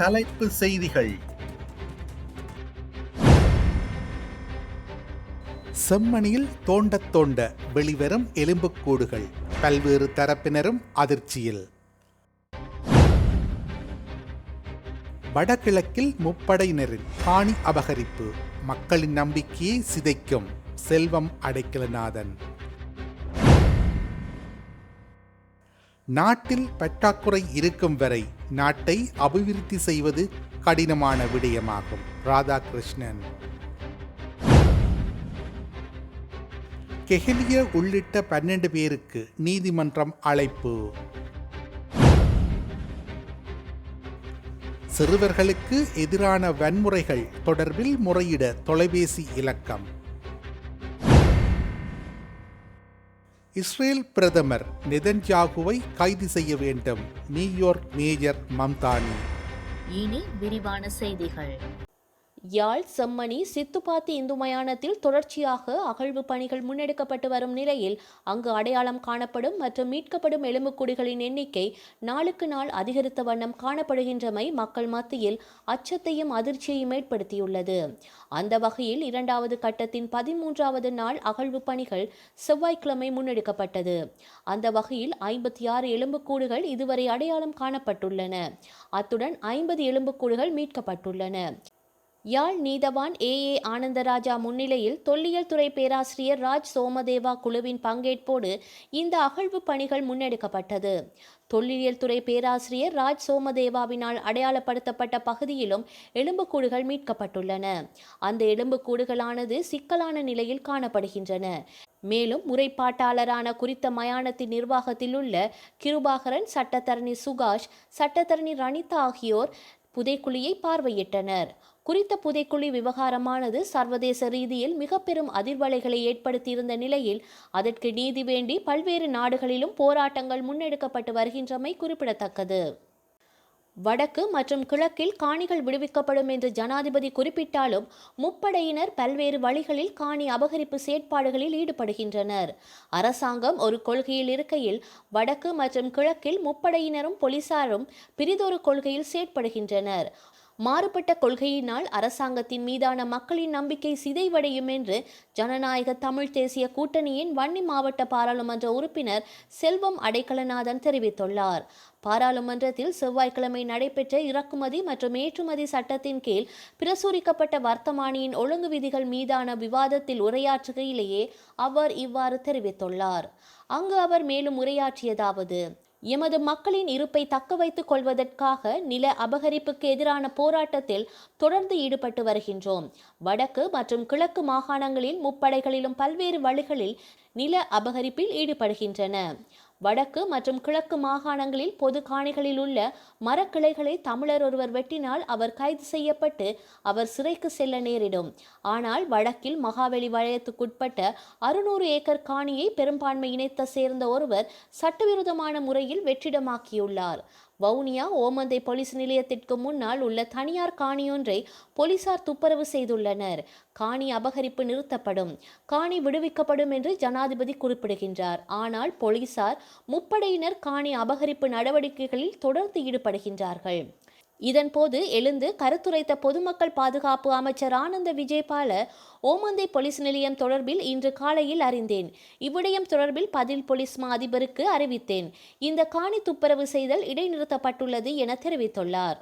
தலைப்பு செய்திகள். செம்மணியில் தோண்டத் தோண்ட வெளிவரும் எலும்புக்கூடுகள். பல்வேறு தரப்பினரும் அதிர்ச்சியில். வடகிழக்கில் முப்படையினரின் காணி அபகரிப்பு. மக்களின் நம்பிக்கையை சிதைக்கும். செல்வம் அடைக்கலநாதன். நாட்டில் பற்றாக்குறை இருக்கும் வரை நாட்டை அபிவிருத்தி செய்வது கடினமான விடயமாகும். ராதாகிருஷ்ணன். கெஹலிய உள்ளிட்ட பன்னெண்டு பேருக்கு நீதிமன்றம் அழைப்பு. சிறுவர்களுக்கு எதிரான வன்முறைகள் தொடர்பில் முறையிட தொலைபேசி இலக்கம். இஸ்ரேல் பிரதமர் நெதன்யாகுவை கைது செய்ய வேண்டும். New York major Mamdani. இனி விரிவான செய்திகள். யாழ் செம்மணி சித்துப்பாத்தி இந்து மயானத்தில் தொடர்ச்சியாக அகழ்வு பணிகள் முன்னெடுக்கப்பட்டு வரும் நிலையில் அங்கு அடையாளம் காணப்படும் மற்றும் மீட்கப்படும் எலும்புக்கூடுகளின் எண்ணிக்கை நாளுக்கு நாள் அதிகரித்த வண்ணம் காணப்படுகின்றமை மக்கள் மத்தியில் அச்சத்தையும் அதிர்ச்சியையும் ஏற்படுத்தியுள்ளது. அந்த வகையில் இரண்டாவது கட்டத்தின் பதிமூன்றாவது நாள் அகழ்வு பணிகள் செவ்வாய்க்கிழமை முன்னெடுக்கப்பட்டது. அந்த வகையில் ஐம்பத்தி ஆறு எலும்புக்கூடுகள் இதுவரை அடையாளம் காணப்பட்டுள்ளன. அத்துடன் ஐம்பது எலும்புக்கூடுகள் மீட்கப்பட்டுள்ளன. யாழ் நீதவான் ஏ. ஏ. ஆனந்தராஜா முன்னிலையில் தொல்லியல் துறை பேராசிரியர் ராஜ் சோமதேவா குழுவின் பங்கேற்போடு இந்த அகழ்வு பணிகள் முன்னெடுக்கப்பட்டது. தொல்லியல் துறை பேராசிரியர் ராஜ் சோமதேவாவினால் அடையாளப்படுத்தப்பட்ட பகுதியிலும் எலும்புக்கூடுகள் மீட்கப்பட்டுள்ளன. அந்த எலும்புக்கூடுகளானது சிக்கலான நிலையில் காணப்படுகின்றன. மேலும் முறைப்பாட்டாளரான குறித்த மயானத்தின் நிர்வாகத்தில் உள்ள கிருபாகரன் சட்டத்தரணி சுகாஷ் சட்டத்தரணி ரணிதா ஆகியோர் புதைக்குழியை பார்வையிட்டனர். குறித்த புதைக்குழி விவகாரமானது சர்வதேச ரீதியில் மிக பெரும் அதிர்வலைகளை ஏற்படுத்தியிருந்த நிலையில் அதற்கு நீதி வேண்டி பல்வேறு நாடுகளிலும் போராட்டங்கள் முன்னெடுக்கப்பட்டு வருகின்றமை குறிப்பிடத்தக்கது. வடக்கு மற்றும் கிழக்கில் காணிகள் விடுவிக்கப்படும் என்று ஜனாதிபதி குறிப்பிட்டாலும் முப்படையினர் பல்வேறு வழிகளில் காணி அபகரிப்பு செயற்பாடுகளில் ஈடுபடுகின்றனர். அரசாங்கம் ஒரு கொள்கையில் இருக்கையில் வடக்கு மற்றும் கிழக்கில் முப்படையினரும் போலீசாரும் பிரிதொரு கொள்கையில் செயற்படுகின்றனர். மாறுபட்ட கொள்கையினால் அரசாங்கத்தின் மீதான மக்களின் நம்பிக்கை சிதைவடையும் என்று ஜனநாயக தமிழ் தேசிய கூட்டணியின் வன்னி மாவட்ட பாராளுமன்ற உறுப்பினர் செல்வம் அடைக்கலநாதன் தெரிவித்துள்ளார். பாராளுமன்றத்தில் செவ்வாய்க்கிழமை நடைபெற்ற இறக்குமதி மற்றும் ஏற்றுமதி சட்டத்தின் கீழ் பிரசுரிக்கப்பட்ட வர்த்தமானியின் ஒழுங்கு விதிகள் மீதான விவாதத்தில் உரையாற்றுகையிலேயே அவர் இவ்வாறு தெரிவித்துள்ளார். அங்கு அவர் மேலும் உரையாற்றியதாவது எமது மக்களின் இருப்பை தக்க வைத்துக் கொள்வதற்காக நில அபகரிப்புக்கு எதிரான போராட்டத்தில் தொடர்ந்து ஈடுபட்டு வருகின்றோம். வடக்கு மற்றும் கிழக்கு மாகாணங்களில் முப்படைகளிலும் பல்வேறு வழிகளில் நில அபகரிப்பில் ஈடுபடுகின்றன. வடக்கு மற்றும் கிழக்கு மாகாணங்களில் பொது காணிகளில் உள்ள மரக்கிளைகளை தமிழர் ஒருவர் வெட்டினால் அவர் கைது செய்யப்பட்டு அவர் சிறைக்கு செல்ல நேரிடும். ஆனால் வடக்கில் மகாவெளி வலயத்துக்குட்பட்ட அறுநூறு ஏக்கர் காணியை பெரும்பான்மை இணைத்த சேர்ந்த ஒருவர் சட்டவிரோதமான முறையில் வெற்றிடமாக்கியுள்ளார். வவுனியா ஓமந்தை போலீஸ் நிலையத்திற்கு முன்னால் உள்ள தனியார் காணியொன்றை போலீசார் துப்புரவு செய்துள்ளனர். காணி அபகரிப்பு நிறுத்தப்படும். காணி விடுவிக்கப்படும் என்று ஜனாதிபதி குறிப்பிடுகின்றார். ஆனால் போலீசார் முப்படையினர் காணி அபகரிப்பு நடவடிக்கைகளில் தொடர்ந்து ஈடுபடுகின்றார்கள். இதன்போது எழுந்து கருத்துரைத்த பொதுமக்கள் பாதுகாப்பு அமைச்சர் ஆனந்த விஜயபால ஓமந்தை போலீஸ் நிலையம் தொடர்பில் இன்று காலையில் அறிந்தேன். இவ்விடயம் தொடர்பில் பதில் போலீஸ் மா அதிபருக்கு அறிவித்தேன். இந்த காணி துப்புரவு செய்தல் இடைநிறுத்தப்பட்டுள்ளது என தெரிவித்துள்ளார்.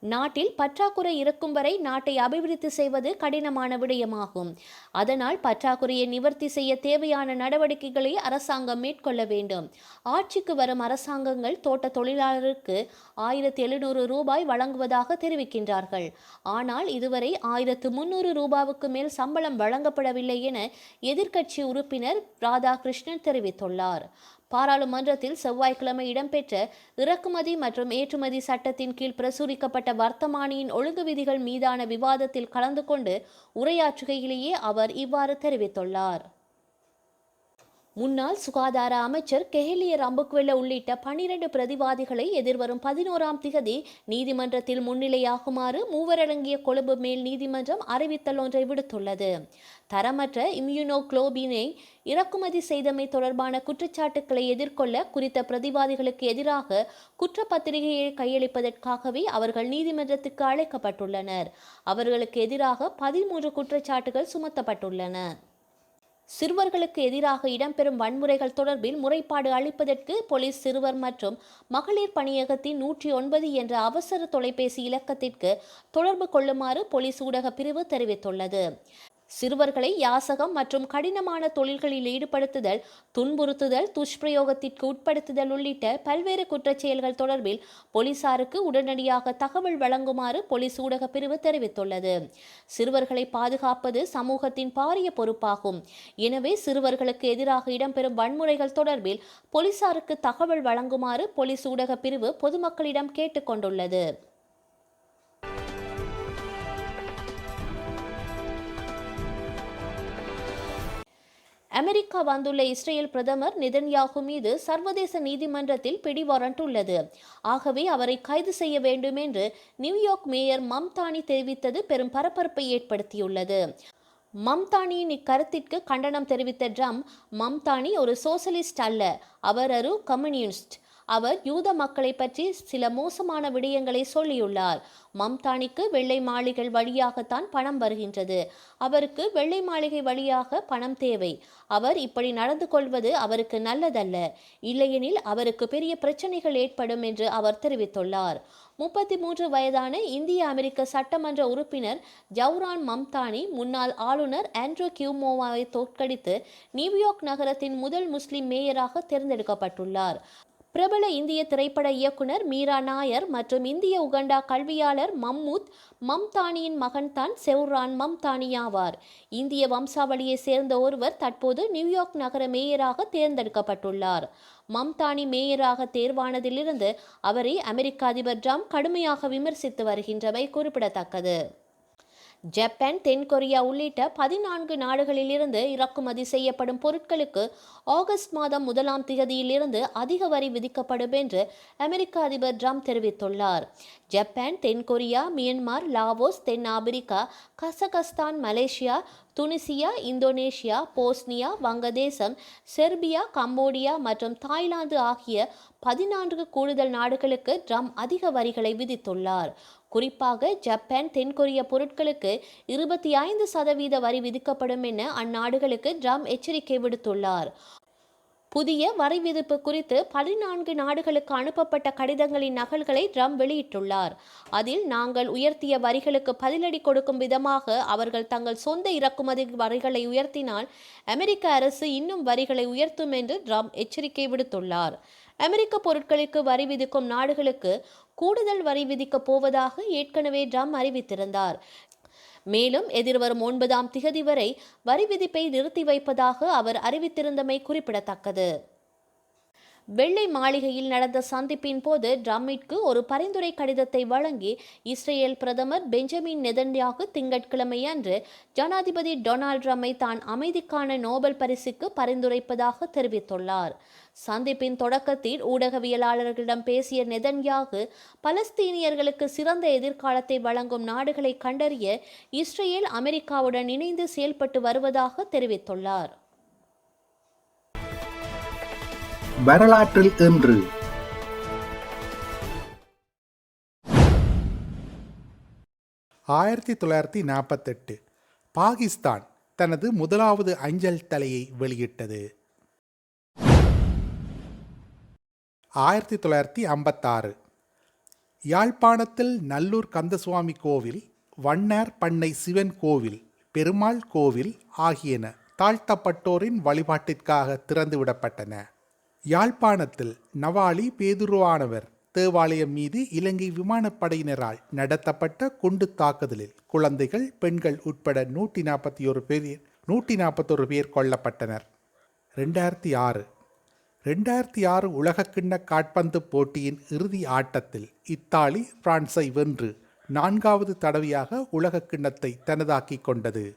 நாட்டில் பற்றாக்குறை இருக்கும் வரை நாட்டை அபிவிருத்தி செய்வது கடினமான விடயமாகும். அதனால் பற்றாக்குறையை நிவர்த்தி செய்ய தேவையான நடவடிக்கைகளை அரசாங்கம் மேற்கொள்ள வேண்டும். ஆட்சிக்கு வரும் அரசாங்கங்கள் தோட்ட தொழிலாளருக்கு ஆயிரத்தி எழுநூறு ரூபாய் வழங்குவதாக தெரிவிக்கின்றார்கள். ஆனால் இதுவரை ஆயிரத்து முன்னூறு ரூபாவுக்கு மேல் சம்பளம் வழங்கப்படவில்லை என எதிர்க்கட்சி உறுப்பினர் ராதாகிருஷ்ணன் தெரிவித்துள்ளார். பாராளுமன்றத்தில் செவ்வாய்க்கிழமை இடம்பெற்ற இறக்குமதி மற்றும் ஏற்றுமதி சட்டத்தின் கீழ் பிரசுரிக்கப்பட்ட வர்த்தமானியின் ஒழுங்கு விதிகள் மீதான விவாதத்தில் கலந்து கொண்டு உரையாற்றுகையிலேயே அவர் இவ்வாறு தெரிவித்துள்ளார். முன்னாள் சுகாதார அமைச்சர் கெஹலிய ரம்புக்வெல்ல உள்ளிட்ட பனிரெண்டு பிரதிவாதிகளை எதிர்வரும் பதினோராம் திகதி நீதிமன்றத்தில் முன்னிலையாகுமாறு மூவரடங்கிய கொழும்பு மேல் நீதிமன்றம் அறிவித்தல் ஒன்றை விடுத்துள்ளது. தரமற்ற இம்யூனோகுளோபினை இறக்குமதி செய்தமை தொடர்பான குற்றச்சாட்டுக்களை எதிர்கொள்ள குறித்த பிரதிவாதிகளுக்கு எதிராக குற்றப்பத்திரிகையை கையளிப்பதற்காகவே அவர்கள் நீதிமன்றத்துக்கு அழைக்கப்பட்டுள்ளனர். அவர்களுக்கு எதிராக பதிமூன்று குற்றச்சாட்டுகள் சுமத்தப்பட்டுள்ளன. சிறுவர்களுக்கு எதிராக இடம்பெறும் வன்முறைகள் தொடர்பில் முறைப்பாடு அளிப்பதற்கு போலீஸ் சிறுவர் மற்றும் மகளிர் பணியகத்தின் நூற்றி ஒன்பது என்ற அவசர தொலைபேசி இலக்கத்திற்கு தொடர்பு கொள்ளுமாறு போலீஸ் ஊடக பிரிவு தெரிவித்துள்ளது. சிறுவர்களை யாசகம் மற்றும் கடினமான தொழில்களில் ஈடுபடுத்துதல் துன்புறுத்துதல் துஷ்பிரயோகத்திற்கு உட்படுத்துதல் உள்ளிட்ட பல்வேறு குற்றச்செயல்கள் தொடர்பில் போலீசாருக்கு உடனடியாக தகவல் வழங்குமாறு போலீஸ் ஊடக பிரிவு தெரிவித்துள்ளது. சிறுவர்களை பாதுகாப்பது சமூகத்தின் பாரிய பொறுப்பாகும். எனவே சிறுவர்களுக்கு எதிராக இடம்பெறும் வன்முறைகள் தொடர்பில் போலீசாருக்கு தகவல் வழங்குமாறு போலீஸ் ஊடக பிரிவு பொதுமக்களிடம் கேட்டுக்கொண்டுள்ளது அமெரிக்கா வந்துள்ள இஸ்ரேல் பிரதமர் நிதன்யாகு மீது சர்வதேச நீதிமன்றத்தில் பிடி வாரண்ட் உள்ளது. ஆகவே அவரை கைது செய்ய வேண்டும் என்று நியூயார்க் மேயர் மம்தானி தெரிவித்தது பெரும் பரபரப்பை ஏற்படுத்தியுள்ளது. மம்தானியின் இக்கருத்திற்கு கண்டனம் தெரிவித்த ட்ரம்ப் மம்தானி ஒரு சோசலிஸ்ட் அல்ல அவர் ஒரு கம்யூனிஸ்ட். அவர் யூத மக்களை பற்றி சில மோசமான விடயங்களை சொல்லியுள்ளார். மம்தானிக்கு வெள்ளை மாளிகை வழியாகத்தான் பணம் வருகின்றது. அவருக்கு வெள்ளை மாளிகை வழியாக பணம் தேவை. அவர் இப்படி நடந்து கொள்வது அவருக்கு நல்லதல்ல. இல்லையெனில் அவருக்கு பெரிய பிரச்சனைகள் ஏற்படும் என்று அவர் தெரிவித்துள்ளார். முப்பத்தி மூன்று வயதான இந்திய அமெரிக்க சட்டமன்ற உறுப்பினர் ஜவுரான் மம்தானி முன்னாள் ஆளுநர் ஆண்ட்ரூ கியூமோவாவை தோற்கடித்து நியூயார்க் நகரத்தின் முதல் முஸ்லிம் மேயராக தேர்ந்தெடுக்கப்பட்டுள்ளார். பிரபல இந்திய திரைப்பட இயக்குனர் மீரா நாயர் மற்றும் இந்திய உகண்டா கல்வியாளர் மம்மூத் மம்தானியின் மகன்தான் செவ்ரான் மம்தானி ஆவார். இந்திய வம்சாவளியை சேர்ந்த ஒருவர் தற்போது நியூயார்க் நகர மேயராக தேர்ந்தெடுக்கப்பட்டுள்ளார். மம்தானி மேயராக தேர்வானதிலிருந்து அவரை அமெரிக்க அதிபர் ட்ரம்ப் கடுமையாக விமர்சித்து வருகின்றமை குறிப்பிடத்தக்கது. ஜப்பான் தென்கொரியா உள்ளிட்ட பதினான்கு நாடுகளிலிருந்து இறக்குமதி செய்யப்படும் பொருட்களுக்கு ஆகஸ்ட் மாதம் முதலாம் திகதியிலிருந்து அதிக வரி விதிக்கப்படும் என்று அமெரிக்க அதிபர் ட்ரம்ப் தெரிவித்துள்ளார். ஜப்பான் தென்கொரியா மியன்மார் லாவோஸ் தென் Africa Kazakhstan Malaysia Tunisia Indonesia Bosnia வங்கதேசம் செர்பியா கம்போடியா மற்றும் தாய்லாந்து ஆகிய பதினான்கு கூடுதல் நாடுகளுக்கு ட்ரம்ப் அதிக வரிகளை விதித்துள்ளார். குறிப்பாக ஜப்பான் தென்கொரிய பொருட்களுக்கு இருபத்தி ஐந்து சதவீத வரி விதிக்கப்படும் என அந்நாடுகளுக்கு ட்ரம்ப் எச்சரிக்கை விடுத்துள்ளார். புதிய வரி விதிப்பு குறித்து பதினான்கு நாடுகளுக்கு அனுப்பப்பட்ட கடிதங்களின் நகல்களை ட்ரம்ப் வெளியிட்டுள்ளார். அதில் நாங்கள் உயர்த்திய வரிகளுக்கு பதிலடி கொடுக்கும் விதமாக அவர்கள் தங்கள் சொந்த இறக்குமதி வரிகளை உயர்த்தினால் அமெரிக்க அரசு இன்னும் வரிகளை உயர்த்தும் என்று ட்ரம்ப் எச்சரிக்கை விடுத்துள்ளார். அமெரிக்க பொருட்களுக்கு வரி விதிக்கும் நாடுகளுக்கு கூடுதல் வரி விதிக்கப் போவதாக ஏற்கனவே ட்ரம்ப் அறிவித்திருந்தார். மேலும் எதிர்வரும் ஒன்பதாம் திகதி வரை வரி விதிப்பை நிறுத்தி வைப்பதாக அவர் அறிவித்திருந்தமை குறிப்பிடத்தக்கது. வெள்ளை மாளிகையில் நடந்த சந்திப்பின் போது ட்ரம்மிற்கு ஒரு பரிந்துரை கடிதத்தை வழங்கி இஸ்ரேல் பிரதமர் பெஞ்சமின் நெதன்யாகு திங்கட்கிழமை அன்று ஜனாதிபதி டொனால்ட் ட்ரம்மை தான் அமைதிக்கான நோபல் பரிசுக்கு பரிந்துரைப்பதாக தெரிவித்துள்ளார். சந்திப்பின் தொடக்கத்தில் ஊடகவியலாளர்களிடம் பேசிய நெதன்யாகு பலஸ்தீனியர்களுக்கு சிறந்த எதிர்காலத்தை வழங்கும் நாடுகளை கண்டறிய இஸ்ரேல் அமெரிக்காவுடன் இணைந்து செயல்பட்டு வருவதாக தெரிவித்துள்ளார். வரலாற்றில் இன்று. ஆயிரத்தி தொள்ளாயிரத்தி நாற்பத்தெட்டு. பாகிஸ்தான் தனது முதலாவது அஞ்சல் தலையை வெளியிட்டது. ஆயிரத்தி தொள்ளாயிரத்தி ஐம்பத்தாறு. யாழ்ப்பாணத்தில் நல்லூர் கந்தசுவாமி கோவில் வண்ணார் பண்ணை சிவன் கோவில் பெருமாள் கோவில் ஆகியன தாழ்த்தப்பட்டோரின் வழிபாட்டிற்காக திறந்துவிடப்பட்டன. யாழ்ப்பாணத்தில் நவாலி பேதுருவானவர் தேவாலயம் மீது இலங்கை விமானப்படையினரால் நடத்தப்பட்ட குண்டு தாக்குதலில் குழந்தைகள் பெண்கள் உட்பட நூற்றி நாற்பத்தி ஒரு பேர் நூற்றி நாற்பத்தொரு பேர் கொல்லப்பட்டனர். ரெண்டாயிரத்தி ஆறு. ரெண்டாயிரத்தி ஆறு உலகக்கிண்ண காட்பந்து போட்டியின் இறுதி ஆட்டத்தில் இத்தாலி பிரான்ஸை வென்று நான்காவது தடவையாக உலகக்கிண்ணத்தை தனதாக்கிக் கொண்டது.